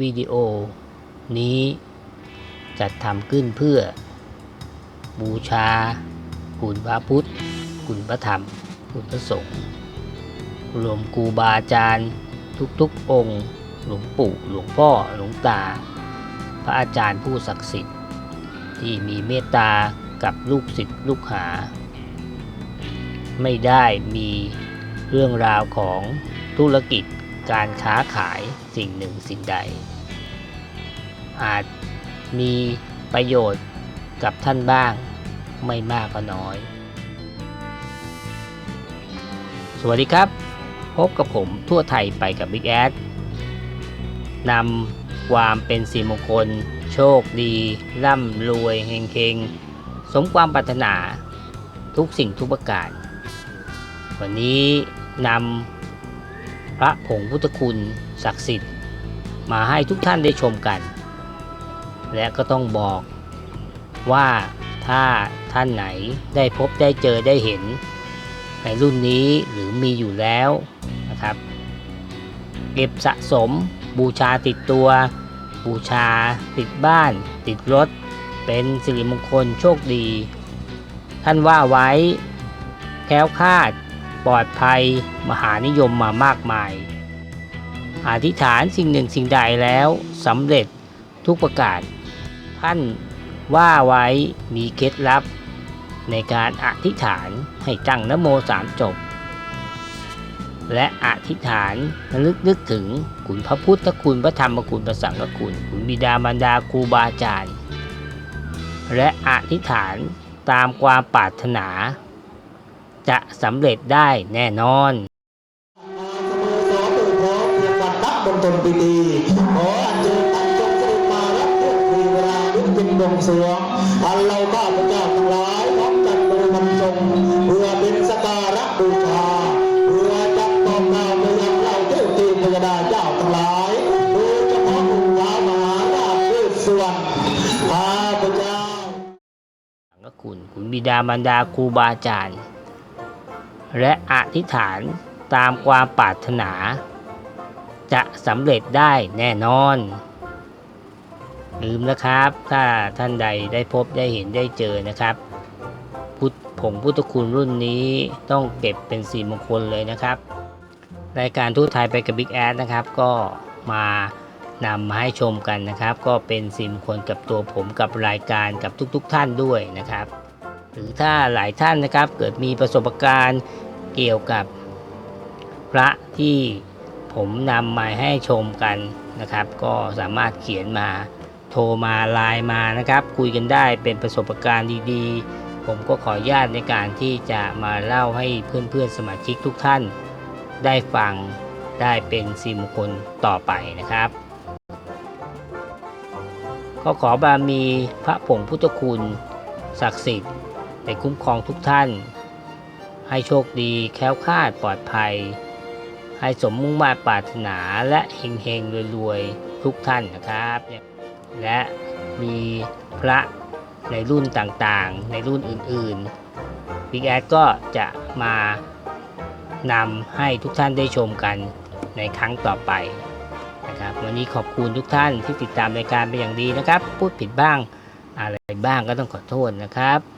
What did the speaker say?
วิดีโอ นี้จัดทำขึ้นเพื่อ บูชา คุณพระพุทธ คุณพระธรรม คุณพระสงฆ์รวมครูบาอาจารย์ทุกๆองค์ หลวงปู่ หลวงพ่อ หลวงตา พระอาจารย์ผู้ศักดิ์สิทธิ์ ที่มีเมตตากับลูกศิษย์ลูกหา ไม่ได้มีเรื่องราวของธุรกิจ การค้าขายสิ่งหนึ่งสิ่งใด อาจมีประโยชน์กับท่านบ้างไม่มากก็น้อย สวัสดีครับ พบกับผมทั่วไทยไปกับบิ๊กแอดนำความเป็นสีมงคล โชคดี ร่ำรวยเฮงเฮงสมความปรารถนาทุกสิ่งทุกประการ วันนี้นำ พระผงพุทธคุณศักดิ์สิทธิ์ มาให้ทุกท่านได้ชมกัน และก็ต้องบอกว่าถ้าท่านไหนได้พบได้เจอได้เห็น ในรุ่นนี้หรือมีอยู่แล้วนะครับ เก็บสะสมบูชาติดตัว บูชาติดบ้าน ติดรถ เป็นสิริมงคลโชคดี ท่านว่าไว้แคล้วคลาด ปลอดภัย มหานิยมมามากมาย อธิษฐานสิ่งหนึ่งสิ่งใดแล้วสำเร็จทุกประการท่านว่าไว้มีเคล็ดลับ ในการอธิษฐานให้ตั้งนโมสามจบ และอธิษฐานระลึกนึกถึงคุณพระพุทธคุณพระธรรมคุณพระสังฆคุณคุณบิดามารดาครูบาอาจารย์ และอธิษฐานตามความปรารถนา จะสำเร็จได้แน่นอนสโมสรโดยพร้อเพียงวันนับบนตนปีดีขออัญเชิญท่านจงเสด็จมารับพวกทีเวลาลุกเป็นบวงสวงอันเราข้าพเจ้าทั้งหลายพร้อมจัดบริมันทรงเพื่อเป็นสการะบูชาเพื่อจับตอบกล่าวไปยังเราเทพเทพยดาเจ้าทั้งหลายโดยเฉพาะองค์ท้ามหาราชเวสสวรรณข้าพเจ้าสังฆคุณคุณบิดามารดาครูบาอาจารย์ และอธิษฐานตามความปรารถนา จะสำเร็จได้แน่นอนลืมนะครับ ถ้าท่านใดได้พบได้เห็นได้เจอนะครับพุทธผงพุทธคุณรุ่นนี้ต้องเก็บเป็นสีมงคลเลยนะครับ รายการทูตไทยไปกับ Big แอดนะครับ ก็มานำมาให้ชมกันนะครับ ก็เป็นสีมงคลกับตัวผมกับรายการกับทุกๆทท่านด้วยนะครับ หรือถ้าหลายท่านนะครับเกิดมีประสบการณ์เกี่ยวกับพระที่ผมนำมาให้ชมกันนะครับ ก็สามารถเขียนมาโทรมาไลน์มานะครับ คุยกันได้เป็นประสบการณ์ดีๆ ผมก็ขออนุญาตในการที่จะมาเล่าให้เพื่อนๆสมาชิกทุกท่าน ได้ฟังได้เป็นสิมงคลต่อไปนะครับก็ขอบารมีพระผงพุทธคุณศักดิ์สิทธิ์ ได้คุ้มครองทุกท่าน ให้โชคดีแคล้วคลาดปลอดภัย ให้สมมุ่งมา่ปรารถนาและเฮงเฮงๆรวยๆ ทุกท่านนะครับ และมีพระในรุ่นต่างๆ ในรุ่นอื่นๆ Big แอดก็จะมานำให้ทุกท่านได้ชมกันในครั้งต่อไปนะครับวันนี้ขอบคุณทุกท่านที่ติดตามรายการเป็นอย่างดีนะครับ พูดผิดบ้างอะไรบ้างก็ต้องขอโทษนะครับ